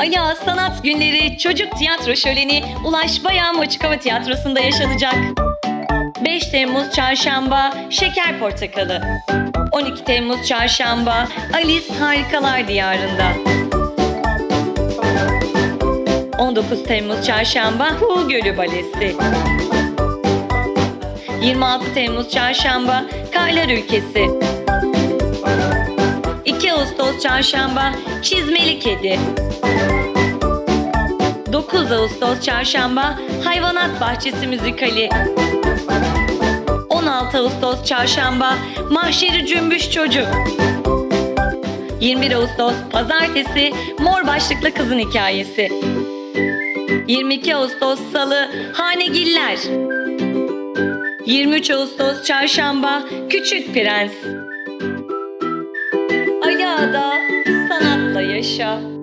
Ağa Sanat Günleri Çocuk Tiyatro Şöleni Ulaş Açık Hava Tiyatrosu'nda yaşanacak. 5 Temmuz Çarşamba Şeker Portakalı. 12 Temmuz Çarşamba Alice Harikalar Diyarında. 19 Temmuz Çarşamba Hu Gölü Balesi. 26 Temmuz Çarşamba Karlar Ülkesi. 2 Ağustos Çarşamba Çizmeli Kedi. 9 Ağustos Çarşamba Hayvanat Bahçesi Müzikali. 16 Ağustos Çarşamba Mahşeri Cümbüş Çocuk. 21 Ağustos Pazartesi Mor Başlıklı Kızın Hikayesi. 22 Ağustos Salı Hanegiller. 23 Ağustos Çarşamba Küçük Prens Yeah.